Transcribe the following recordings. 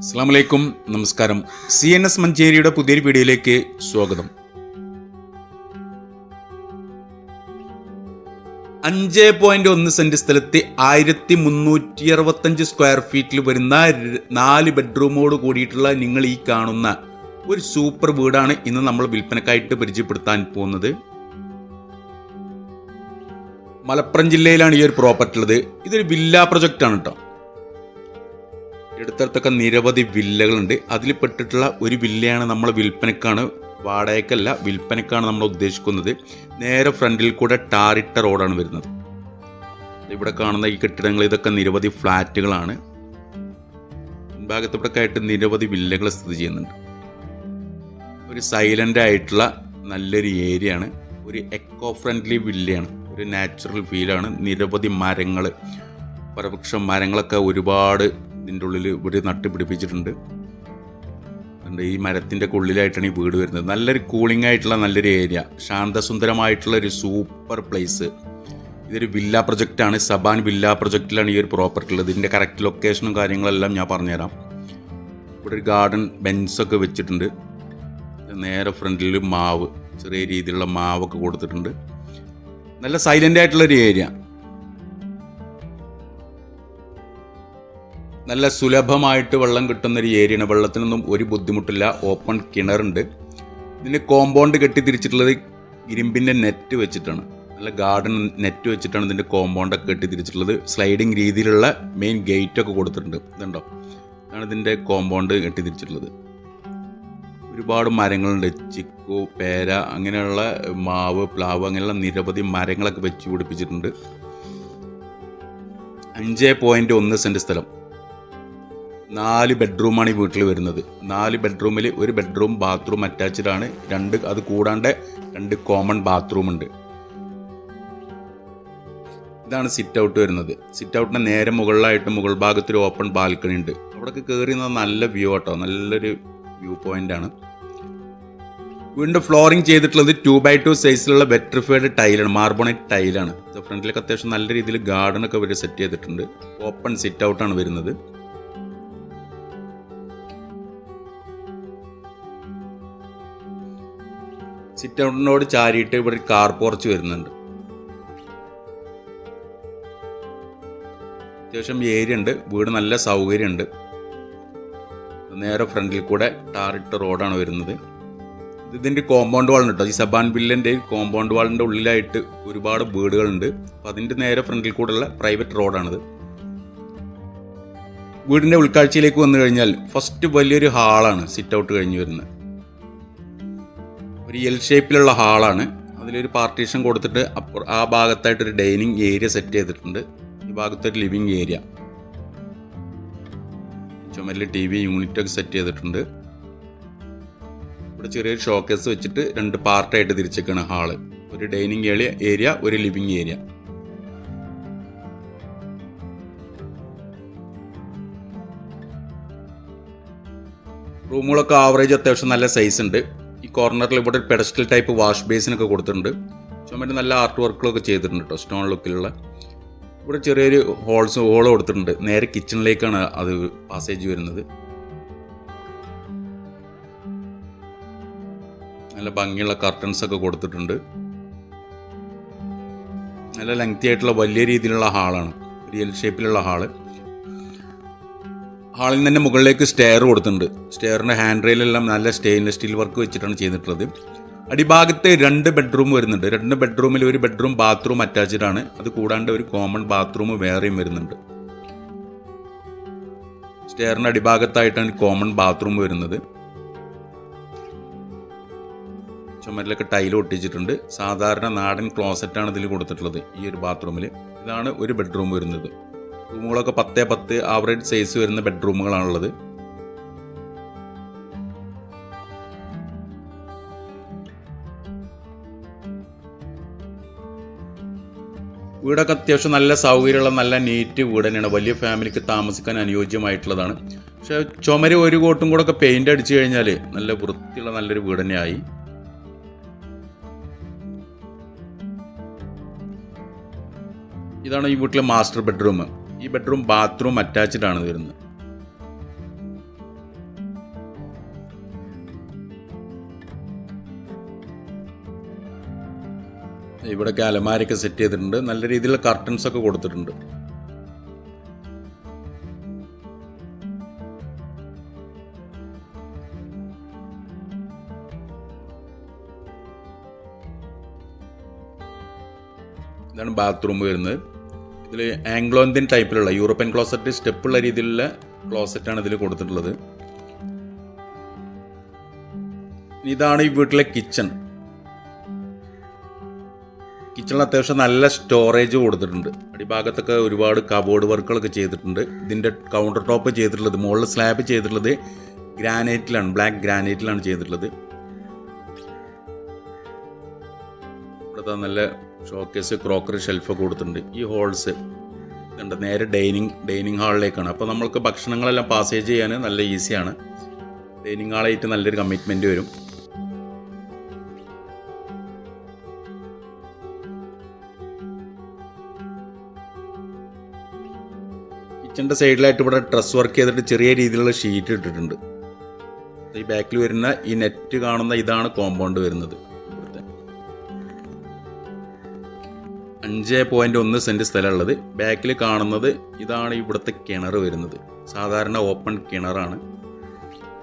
അസ്സാം വലൈക്കും നമസ്കാരം. സി എൻ എസ് മഞ്ചേരിയുടെ പുതിയൊരു വീഡിയോയിലേക്ക് സ്വാഗതം. അഞ്ച് പോയിന്റ് ഒന്ന് സെന്റ് സ്ഥലത്ത് ആയിരത്തി മുന്നൂറ്റി അറുപത്തഞ്ച് സ്ക്വയർ ഫീറ്റിൽ വരുന്ന നാല് ബെഡ്റൂമോട് കൂടിയിട്ടുള്ള നിങ്ങൾ ഈ കാണുന്ന ഒരു സൂപ്പർ വീടാണ് ഇന്ന് നമ്മൾ വിൽപ്പനക്കായിട്ട് പരിചയപ്പെടുത്താൻ പോകുന്നത്. മലപ്പുറം ജില്ലയിലാണ് ഈ ഒരു പ്രോപ്പർട്ടി ഉള്ളത്. ഇതൊരു വില്ല പ്രൊജക്റ്റ് ആണ് കേട്ടോ. എടുത്തടുത്തൊക്കെ നിരവധി വില്ലകളുണ്ട്. അതിൽ പെട്ടിട്ടുള്ള ഒരു വില്ലയാണ് നമ്മൾ വിൽപ്പനക്കാണ്. വാടകയ്ക്കല്ല വിൽപ്പനക്കാണ് നമ്മൾ ഉദ്ദേശിക്കുന്നത്. നേരെ ഫ്രണ്ടിൽ കൂടെ ടാറിട്ട റോഡാണ് വരുന്നത്. ഇവിടെ കാണുന്ന ഈ കെട്ടിടങ്ങൾ ഇതൊക്കെ നിരവധി ഫ്ലാറ്റുകളാണ്. ഭാഗത്തൂടെ ആയിട്ട് നിരവധി വില്ലകൾ സ്ഥിതി ചെയ്യുന്നുണ്ട്. ഒരു സൈലന്റ് ആയിട്ടുള്ള നല്ലൊരു ഏരിയ ആണ് ഒരു എക്കോ ഫ്രണ്ട്ലി വില്ലയാണ്. ഒരു നാച്ചുറൽ ഫീലാണ് നിരവധി മരങ്ങൾ പരപക്ഷം മരങ്ങളൊക്കെ ഒരുപാട് ഇതിന്റെ ഉള്ളിൽ ഇവിടെ നട്ട് പിടിപ്പിച്ചിട്ടുണ്ട് ഈ മരത്തിന്റെ ഉള്ളിലായിട്ടാണ് ഈ വീട് വരുന്നത്. നല്ലൊരു കൂളിംഗ് ആയിട്ടുള്ള നല്ലൊരു ഏരിയ ശാന്തസുന്ദരമായിട്ടുള്ള ഒരു സൂപ്പർ പ്ലേസ് ഇതൊരു വില്ല പ്രൊജക്റ്റാണ് സബാൻ വില്ല പ്രൊജക്റ്റിലാണ് ഈ ഒരു പ്രോപ്പർട്ടി ഉള്ളത്. ഇതിന്റെ കറക്റ്റ് ലൊക്കേഷനും കാര്യങ്ങളെല്ലാം ഞാൻ പറഞ്ഞുതരാം. ഇവിടെ ഒരു ഗാർഡൻ ബെഞ്ചൊക്കെ വെച്ചിട്ടുണ്ട്. നേരെ ഫ്രണ്ടിൽ മാവ് ചെറിയ രീതിയിലുള്ള മാവൊക്കെ കൊടുത്തിട്ടുണ്ട്. നല്ല സൈലന്റ് ആയിട്ടുള്ളൊരു ഏരിയ നല്ല സുലഭമായിട്ട് വെള്ളം കിട്ടുന്ന ഒരു ഏരിയയാണ് വെള്ളത്തിനൊന്നും ഒരു ബുദ്ധിമുട്ടില്ല. ഓപ്പൺ കിണറുണ്ട്. ഇതിന് കോമ്പൗണ്ട് കെട്ടി തിരിച്ചിട്ടുള്ളത് ഇരുമ്പിന്റെ നെറ്റ് വെച്ചിട്ടാണ്. നല്ല ഗാർഡൻ നെറ്റ് വെച്ചിട്ടാണ് ഇതിന്റെ കോമ്പൗണ്ടൊക്കെ കെട്ടി തിരിച്ചിട്ടുള്ളത്. സ്ലൈഡിങ് രീതിയിലുള്ള മെയിൻ ഗേറ്റ് ഒക്കെ കൊടുത്തിട്ടുണ്ട്. ഇതുണ്ടോ? ഇതാണ് ഇതിന്റെ കോമ്പൗണ്ട് കെട്ടി തിരിച്ചിട്ടുള്ളത്. ഒരുപാട് മരങ്ങളുണ്ട്. ചിക്കു പേര അങ്ങനെയുള്ള മാവ് പ്ലാവ് അങ്ങനെയുള്ള നിരവധി മരങ്ങളൊക്കെ വെച്ച് പിടിപ്പിച്ചിട്ടുണ്ട്. അഞ്ച് പോയിന്റ് ഒന്ന് സെന്റ് സ്ഥലം. നാല് ബെഡ്റൂമാണ് ഈ വീട്ടിൽ വരുന്നത്. നാല് ബെഡ്റൂമിൽ ഒരു ബെഡ്റൂം ബാത്റൂം അറ്റാച്ച്ഡ് ആണ് രണ്ട് അത് കൂടാണ്ട് രണ്ട് കോമൺ ബാത്റൂം ഉണ്ട് ഇതാണ് സിറ്റ് ഔട്ട് വരുന്നത്. സിറ്റ് ഔട്ടിന് നേരെ മുകളിലായിട്ട് മുകൾ ഭാഗത്ത് ഒരു ഓപ്പൺ ബാൽക്കണി ഉണ്ട് അവിടെയൊക്കെ കയറി നല്ല വ്യൂ ആട്ടോ. നല്ലൊരു വ്യൂ പോയിന്റ് ആണ്. വീണ്ടും ഫ്ലോറിംഗ് ചെയ്തിട്ടുള്ളത് ടു ബൈ ടു സൈസിലുള്ള വെട്രിഫൈഡ് ടൈലാണ് മാർബോണൈറ്റ് ടൈലാണ് ഫ്രണ്ടിലൊക്കെ അത്യാവശ്യം നല്ല രീതിയിൽ ഗാർഡൻ ഒക്കെ ഇവർ സെറ്റ് ചെയ്തിട്ടുണ്ട്. ഓപ്പൺ സിറ്റ് ഔട്ടാണ് വരുന്നത്. സിറ്റ് ഔട്ടിനോട് ചാരിയിട്ട് ഇവിടെ കാർ പോർച്ച് വരുന്നുണ്ട്. അത്യാവശ്യം ഏരിയ ഉണ്ട് വീട് നല്ല സൗകര്യമുണ്ട് നേരെ ഫ്രണ്ടിൽ കൂടെ ടാറിട്ട റോഡാണ് വരുന്നത്. ഇത് ഇതിന്റെ കോമ്പൗണ്ട് വാൾ കേട്ടോ ഈ സബാൻ ബില്ലിന്റെ കോമ്പൗണ്ട് വാളിന്റെ ഉള്ളിലായിട്ട് ഒരുപാട് വീടുകളുണ്ട്. അപ്പം അതിന്റെ നേരെ ഫ്രണ്ടിൽ കൂടെയുള്ള പ്രൈവറ്റ് റോഡാണിത് വീടിന്റെ ഉൾക്കാഴ്ചയിലേക്ക് വന്നു കഴിഞ്ഞാൽ ഫസ്റ്റ് വലിയൊരു ഹാളാണ് സിറ്റ് ഔട്ട് കഴിഞ്ഞ് വരുന്നത്. ഒരു എൽ ഷേപ്പിലുള്ള ഹാളാണ്. അതിലൊരു പാർട്ടീഷൻ കൊടുത്തിട്ട് അപ്പുറ ആ ഭാഗത്തായിട്ടൊരു ഡൈനിങ് ഏരിയ സെറ്റ് ചെയ്തിട്ടുണ്ട്. ഈ ഭാഗത്തൊരു ലിവിങ് ഏരിയ ചുമരിൽ ടി വി യൂണിറ്റൊക്കെ സെറ്റ് ചെയ്തിട്ടുണ്ട്. ഇവിടെ ചെറിയൊരു ഷോക്കേസ് വെച്ചിട്ട് രണ്ട് പാർട്ടായിട്ട് തിരിച്ചേക്കാണ് ഹാൾ. ഒരു ഡൈനിങ് ഏരിയ ഏരിയ ഒരു ലിവിങ് ഏരിയ റൂമുകളൊക്കെ ആവറേജ് അത്യാവശ്യം നല്ല സൈസ് ഉണ്ട്. കോർണറിൽ ഇവിടെ പെഡസ്റ്റൽ ടൈപ്പ് വാഷ് ബേസിനൊക്കെ കൊടുത്തിട്ടുണ്ട്. ചുമരിൽ നല്ല ആർട്ട് വർക്കുകളൊക്കെ ചെയ്തിട്ടുണ്ട് കേട്ടോ സ്റ്റോൺ ലുക്കിലുള്ള ഇവിടെ ചെറിയൊരു ഹോൾസ് ഹോൾ കൊടുത്തിട്ടുണ്ട്. നേരെ കിച്ചണിലേക്കാണ് അത് പാസേജ് വരുന്നത്. നല്ല ഭംഗിയുള്ള കർട്ടൻസ് ഒക്കെ കൊടുത്തിട്ടുണ്ട്. നല്ല ലെങ്തി ആയിട്ടുള്ള വലിയ രീതിയിലുള്ള ഹാളാണ് റിയൽ ഷേപ്പിലുള്ള ഹാൾ ഹാളിൽ തന്നെ മുകളിലേക്ക് സ്റ്റെയർ കൊടുത്തിട്ടുണ്ട്. സ്റ്റെയറിന്റെ ഹാൻഡ് റെയിലെല്ലാം നല്ല സ്റ്റെയിൻലെസ് സ്റ്റീൽ വർക്ക് വെച്ചിട്ടാണ് ചെയ്തിട്ടുള്ളത്. അടിഭാഗത്ത് രണ്ട് ബെഡ്റൂം വരുന്നുണ്ട്. രണ്ട് ബെഡ്റൂമിൽ ഒരു ബെഡ്റൂം ബാത്റൂം അറ്റാച്ച്ഡ് ആണ്. അത് കൂടാണ്ട് ഒരു കോമൺ ബാത്റൂം വേറെയും വരുന്നുണ്ട്. സ്റ്റെയറിന്റെ അടിഭാഗത്തായിട്ടാണ് കോമൺ ബാത്റൂം വരുന്നത്. ചുമരിലൊക്കെ ടൈൽ ഒട്ടിച്ചിട്ടുണ്ട്. സാധാരണ നാടൻ ക്ലോസറ്റാണ് ഇതിൽ കൊടുത്തിട്ടുള്ളത് ഈ ഒരു ബാത്റൂമിൽ ഇതാണ് ഒരു ബെഡ്റൂം വരുന്നത്. റൂമുകളൊക്കെ പത്തേ പത്ത് ആവറേജ് സൈസ് വരുന്ന ബെഡ്റൂമുകളാണുള്ളത്. വീടൊക്കെ അത്യാവശ്യം നല്ല സൗകര്യമുള്ള നല്ല നീറ്റ് വീട് തന്നെയാണ്. വലിയ ഫാമിലിക്ക് താമസിക്കാൻ അനുയോജ്യമായിട്ടുള്ളതാണ്. പക്ഷെ ചുമര് ഒരു കോട്ടും കൂടെ ഒക്കെ പെയിന്റ് അടിച്ചു കഴിഞ്ഞാൽ നല്ല വൃത്തിയുള്ള നല്ലൊരു വീട് തന്നെയായി. ഇതാണ് ഈ വീട്ടിലെ മാസ്റ്റർ ബെഡ്റൂം. ഈ ബെഡ്റൂം ബാത്റൂം അറ്റാച്ച്ഡ് ആണ് വരുന്നത്. ഇവിടെ അലമാരൊക്കെ സെറ്റ് ചെയ്തിട്ടുണ്ട്. നല്ല രീതിയിൽ കർട്ടൻസ് ഒക്കെ കൊടുത്തിട്ടുണ്ട്. ഇതാണ് ബാത്റൂം വരുന്നത്. ഇതിൽ ആംഗ്ലോ ഇന്ത്യൻ ടൈപ്പിലുള്ള യൂറോപ്യൻ ക്ലോസറ്റ് സ്റ്റെപ്പുള്ള രീതിയിലുള്ള ക്ലോസറ്റാണ് ഇതിൽ കൊടുത്തിട്ടുള്ളത്. ഇതാണ് ഈ വീട്ടിലെ കിച്ചൺ. കിച്ചണിൽ അത്യാവശ്യം നല്ല സ്റ്റോറേജ് കൊടുത്തിട്ടുണ്ട്. അടിഭാഗത്തൊക്കെ ഒരുപാട് കബോർഡ് വർക്കുകളൊക്കെ ചെയ്തിട്ടുണ്ട്. ഇതിന്റെ കൗണ്ടർ ടോപ്പ് ചെയ്തിട്ടുള്ളത് മുകളിൽ സ്ലാബ് ചെയ്തിട്ടുള്ളത് ഗ്രാനൈറ്റിലാണ് ബ്ലാക്ക് ഗ്രാനൈറ്റിലാണ് ചെയ്തിട്ടുള്ളത്. ഇവിടുത്തെ നല്ല ഷോക്കേസ് ക്രോക്കറി ഷെൽഫൊക്കെ കൊടുത്തിട്ടുണ്ട്. ഈ ഹോൾസ് ഉണ്ട് നേരെ ഡൈനിങ് ഡൈനിങ് ഹാളിലേക്കാണ്. അപ്പോൾ നമ്മൾക്ക് ഭക്ഷണങ്ങളെല്ലാം പാസേജ് ചെയ്യാൻ നല്ല ഈസിയാണ് ഡൈനിങ് ഹാളായിട്ട് നല്ലൊരു കമ്മിറ്റ്മെന്റ് വരും. കിച്ചന്റെ സൈഡിലായിട്ട് ഇവിടെ ഡ്രസ് വർക്ക് ചെയ്തിട്ട് ചെറിയ രീതിയിലുള്ള ഷീറ്റ് ഇട്ടിട്ടുണ്ട്. ഈ ബാക്കിൽ വരുന്ന ഈ നെറ്റ് കാണുന്ന ഇതാണ് കോമ്പൗണ്ട് വരുന്നത്. അഞ്ച് പോയിന്റ് ഒന്ന് സെന്റ് സ്ഥലമുള്ളത്. ബാക്കിൽ കാണുന്നത് ഇതാണ് ഇവിടുത്തെ കിണർ വരുന്നത്. സാധാരണ ഓപ്പൺ കിണറാണ്.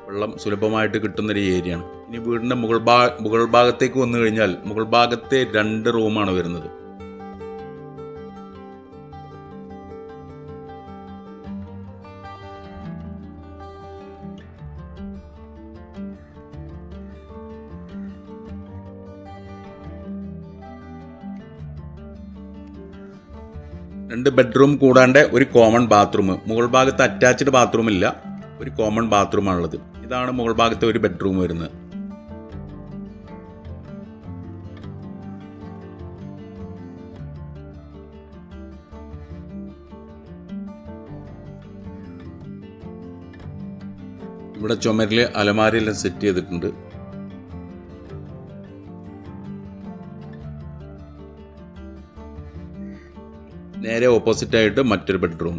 വെള്ളം സുലഭമായിട്ട് കിട്ടുന്നൊരു ഏരിയയാണ് ഇനി വീടിന്റെ മുകൾ ഭാഗ മുകൾ ഭാഗത്തേക്ക് വന്നു കഴിഞ്ഞാൽ മുകൾ ഭാഗത്തെ രണ്ട് റൂമാണ് വരുന്നത്. രണ്ട് ബെഡ്റൂം കൂടാണ്ട് ഒരു കോമൺ ബാത്റൂം മുകൾ ഭാഗത്ത് അറ്റാച്ച്ഡ് ബാത്റൂം ഇല്ല. ഒരു കോമൺ ബാത്റൂമാണുള്ളത് ഇതാണ് മുകൾ ഭാഗത്തെ ഒരു ബെഡ്റൂം വരുന്നത്. ഇവിടെ ചുമരിൽ അലമാരയെല്ലാം സെറ്റ് ചെയ്തിട്ടുണ്ട്. നേരെ ഓപ്പോസിറ്റ് ആയിട്ട് മറ്റൊരു ബെഡ്റൂം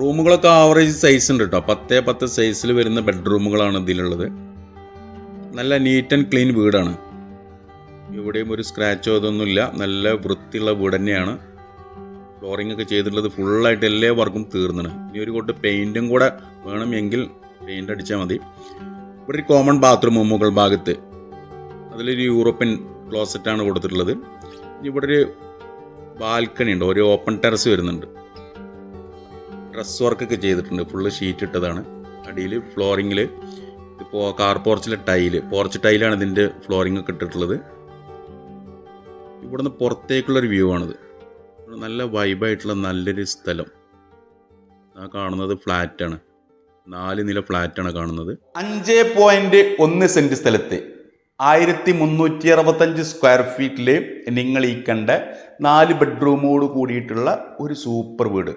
റൂമുകളൊക്കെ ആവറേജ് സൈസ് ഉണ്ട് കേട്ടോ പത്തേ പത്ത് സൈസിൽ വരുന്ന ബെഡ്റൂമുകളാണ് ഇതിലുള്ളത്. നല്ല നീറ്റ് ആൻഡ് ക്ലീൻ വീടാണ്. ഇവിടെയും ഒരു സ്ക്രാച്ചോ ഇതൊന്നുമില്ല നല്ല വൃത്തിയുള്ള വീട് തന്നെയാണ്. ഫ്ലോറിംഗ് ഒക്കെ ചെയ്തിട്ടുള്ളത് ഫുള്ളായിട്ട് എല്ലാ വർക്കും തീർന്നാണ് ഇനി ഒരു കൊട്ട് പെയിന്റും കൂടെ വേണമെങ്കിൽ പെയിന്റ് അടിച്ചാൽ മതി. ഒരു കോമൺ ബാത്റൂം മുകൾ ഭാഗത്ത്. അതിലൊരു യൂറോപ്യൻ ക്ലോസറ്റാണ് കൊടുത്തിട്ടുള്ളത്. ഇവിടെ ഒരു ബാൽക്കണി ഉണ്ട്. ഒരു ഓപ്പൺ ടെറസ് വരുന്നുണ്ട്. ഡ്രസ് വർക്കൊക്കെ ചെയ്തിട്ടുണ്ട്. ഫുള്ള് ഷീറ്റ് ഇട്ടതാണ്. അടിയിൽ ഫ്ലോറിങ്ങിൽ ഇപ്പോൾ കാർ പോർച്ചിലെ ടൈൽ പോർച്ച് ടൈലാണ് ഇതിന്റെ ഫ്ലോറിംഗ് ഒക്കെ ഇട്ടിട്ടുള്ളത്. ഇവിടുന്ന് പുറത്തേക്കുള്ളൊരു വ്യൂ ആണിത്. നല്ല വൈബായിട്ടുള്ള നല്ലൊരു സ്ഥലം. ആ കാണുന്നത് ഫ്ലാറ്റാണ് നാല് നില ഫ്ലാറ്റാണ് കാണുന്നത്. അഞ്ച് പോയിന്റ് ഒന്ന് സെന്റ് സ്ഥലത്ത് ആയിരത്തി മുന്നൂറ്റി അറുപത്തഞ്ച് സ്ക്വയർ ഫീറ്റിൽ നിങ്ങൾ ഈ കണ്ട നാല് ബെഡ്റൂമോട് കൂടിയിട്ടുള്ള ഒരു സൂപ്പർ വീട്.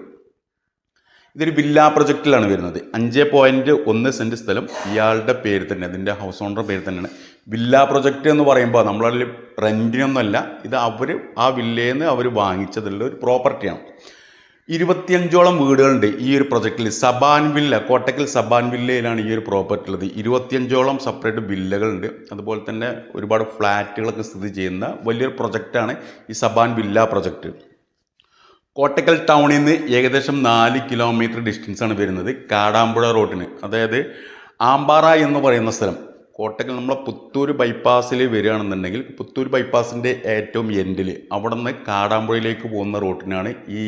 ഇതൊരു വില്ല പ്രൊജക്റ്റിലാണ് വരുന്നത്. അഞ്ച് പോയിന്റ് ഒന്ന് സെന്റ് സ്ഥലം ഇയാളുടെ പേര് തന്നെ അതിന്റെ ഹൗസ് ഓണറുടെ പേര് തന്നെയാണ്. വില്ല പ്രൊജക്റ്റ് എന്ന് പറയുമ്പോൾ നമ്മളതിൽ റെന്റിനൊന്നുമല്ല ഇത് അവർ ആ വില്ലയിൽ നിന്ന് അവർ വാങ്ങിച്ചതുള്ള ഒരു പ്രോപ്പർട്ടിയാണ് ഇരുപത്തിയഞ്ചോളം വീടുകളുണ്ട് ഈ ഒരു പ്രൊജക്റ്റിൽ. സബാൻ വില്ല കോട്ടക്കൽ സബാൻ വില്ലയിലാണ് ഈ ഒരു പ്രോപ്പർട്ടി ഉള്ളത്. ഇരുപത്തിയഞ്ചോളം സെപ്പറേറ്റ് വില്ലകളുണ്ട്. അതുപോലെ തന്നെ ഒരുപാട് ഫ്ലാറ്റുകളൊക്കെ സ്ഥിതി ചെയ്യുന്ന വലിയൊരു പ്രൊജക്റ്റാണ് ഈ സബാൻ വില്ല പ്രൊജക്റ്റ്. കോട്ടക്കൽ ടൗണിൽ നിന്ന് ഏകദേശം നാല് കിലോമീറ്റർ ഡിസ്റ്റൻസാണ് വരുന്നത്. കാടാമ്പുഴ റോഡിന്. അതായത് ആമ്പാറ എന്ന് പറയുന്ന സ്ഥലം. കോട്ടക്കൽ നമ്മളെ പുത്തൂർ ബൈപ്പാസിൽ വരികയാണെന്നുണ്ടെങ്കിൽ പുത്തൂർ ബൈപ്പാസിന്റെ ഏറ്റവും എൻഡിൽ അവിടെ നിന്ന് കാടാമ്പുഴയിലേക്ക് പോകുന്ന റോട്ടിനാണ് ഈ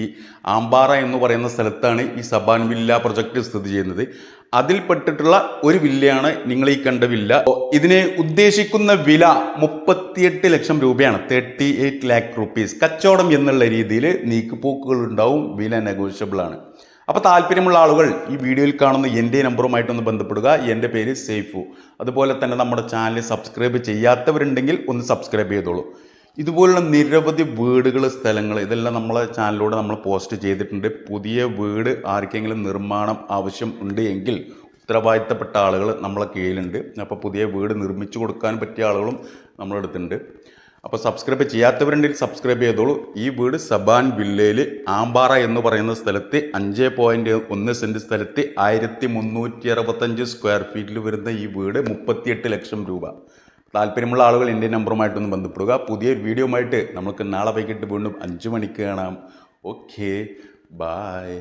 ആമ്പാറ എന്ന് പറയുന്ന സ്ഥലത്താണ് ഈ സബാൻ വില്ല പ്രൊജക്റ്റ് സ്ഥിതി ചെയ്യുന്നത്. അതിൽപ്പെട്ടിട്ടുള്ള ഒരു വില്ലയാണ് നിങ്ങൾ ഈ കണ്ട വില്ല. ഇതിനെ ഉദ്ദേശിക്കുന്ന വില മുപ്പത്തിയെട്ട് ലക്ഷം രൂപയാണ്. തേർട്ടി എയ്റ്റ് ലാക്ക് റുപ്പീസ് കച്ചവടം എന്നുള്ള രീതിയിൽ നീക്കുപോക്കുകൾ ഉണ്ടാവും. വില നെഗോഷ്യബിൾ ആണ്. അപ്പോൾ താല്പര്യമുള്ള ആളുകൾ ഈ വീഡിയോയിൽ കാണുന്ന എന്റെ നമ്പറുമായിട്ടൊന്ന് ബന്ധപ്പെടുക. എന്റെ പേര് സേഫു അതുപോലെ തന്നെ നമ്മുടെ ചാനൽ സബ്സ്ക്രൈബ് ചെയ്യാത്തവരുണ്ടെങ്കിൽ ഒന്ന് സബ്സ്ക്രൈബ് ചെയ്തോളൂ. ഇതുപോലുള്ള നിരവധി വീടുകൾ സ്ഥലങ്ങൾ ഇതെല്ലാം നമ്മളെ ചാനലിലൂടെ നമ്മൾ പോസ്റ്റ് ചെയ്തിട്ടുണ്ട്. പുതിയ വീട് ആർക്കെങ്കിലും നിർമ്മാണം ആവശ്യം ഉണ്ട് എങ്കിൽ ഉത്തരവാദിത്തപ്പെട്ട ആളുകൾ നമ്മളെ കീഴിലുണ്ട്. അപ്പോൾ പുതിയ വീട് നിർമ്മിച്ചു കൊടുക്കാൻ പറ്റിയ ആളുകളും നമ്മളെടുത്തുണ്ട് അപ്പോൾ സബ്സ്ക്രൈബ് ചെയ്യാത്തവരുണ്ടെങ്കിൽ സബ്സ്ക്രൈബ് ചെയ്തോളൂ. ഈ വീട് സബാൻ വില്ലയിൽ ആമ്പാറ എന്ന് പറയുന്ന സ്ഥലത്ത് അഞ്ച് പോയിന്റ് ഒന്ന് സെന്റ് സ്ഥലത്ത് ആയിരത്തി മുന്നൂറ്റി അറുപത്തഞ്ച് സ്ക്വയർ ഫീറ്റിൽ വരുന്ന ഈ വീട് മുപ്പത്തിയെട്ട് ലക്ഷം രൂപ. താല്പര്യമുള്ള ആളുകൾ എന്റെ നമ്പറുമായിട്ടൊന്ന് ബന്ധപ്പെടുക. പുതിയൊരു വീഡിയോയുമായിട്ട് നമുക്ക് നാളെ വൈകിട്ട് വീണ്ടും അഞ്ച് മണിക്ക് കാണാം. Okay bye